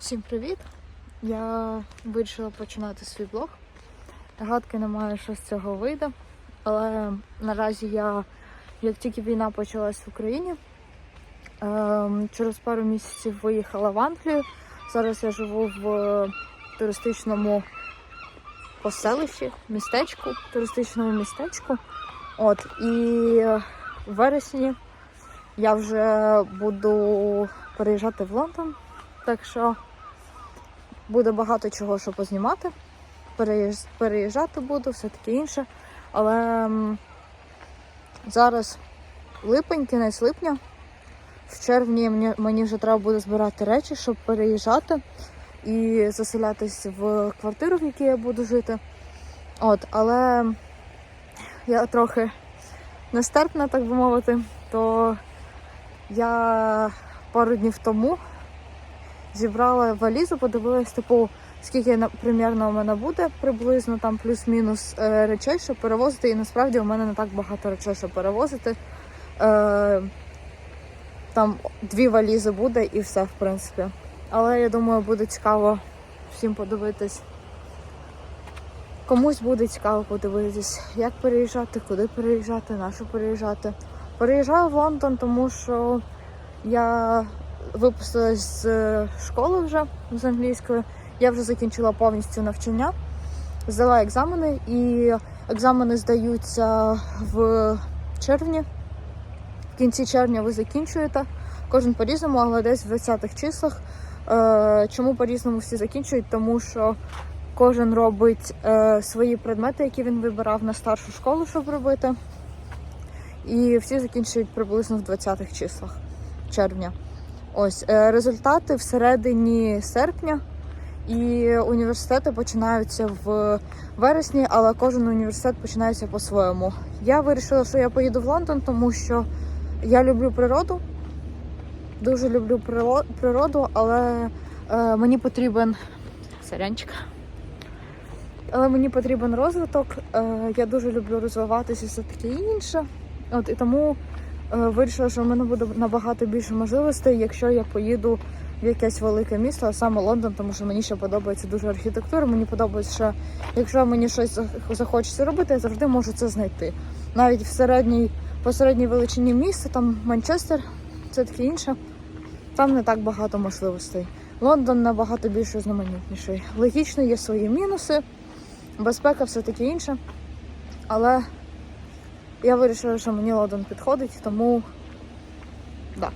Всім привіт! Я вирішила починати свій блог. Гадки немає, що з цього вийде. Але наразі я, як тільки війна почалась в Україні, ем, через пару місяців виїхала в Англію. Зараз я живу в туристичному поселищі, містечку, туристичному містечку. От, і в вересні я вже буду переїжджати в Лондон. Так що буде багато чого, що познімати. Переїжджати буду, все таке інше. Але зараз липень, кінець липня. В червні мені, вже треба буде збирати речі, щоб переїжджати і заселятись в квартиру, в якій я буду жити. От, але я трохи нестерпна, так би мовити, то я пару днів тому зібрала валізу, подивилась, типу, скільки примірно у мене буде, приблизно там плюс-мінус е, речей, щоб перевозити. І насправді у мене не так багато речей, щоб перевозити. Е, там дві валізи буде і все, в принципі. Але я думаю, буде цікаво всім подивитись. Комусь буде цікаво подивитись, як переїжджати, куди переїжджати, на що переїжджати. Переїжджаю в Лондон, тому що я випустилась з е, школи вже з англійської. Я вже закінчила повністю навчання, здала екзамени, і екзамени здаються в червні. В кінці червня ви закінчуєте. Кожен по-різному, але десь в 20-х числах. Е, Чому по-різному всі закінчують? Тому що кожен робить е, свої предмети, які він вибирав на старшу школу, щоб робити. І всі закінчують приблизно в 20-х числах червня. Ось е, результати всередині серпня, і університети починаються в вересні, але кожен університет починається по-своєму. Я вирішила, що я поїду в Лондон, тому що я люблю природу, дуже люблю природу, але е, мені потрібен сорянчик. Але мені потрібен розвиток. Е, я дуже люблю розвиватися все таке інше. От і тому вирішила, що в мене буде набагато більше можливостей, якщо я поїду в якесь велике місто, а саме Лондон, тому що мені ще подобається дуже архітектура. Мені подобається, що якщо мені щось зах- захочеться робити, я завжди можу це знайти. Навіть в середній, по середній величині міста, там Манчестер, це таке інше. Там не так багато можливостей. Лондон набагато більш різноманітніший. Логічно, є свої мінуси, безпека, все таке інше. Але я вирішила, що мені Лодон підходить, тому да.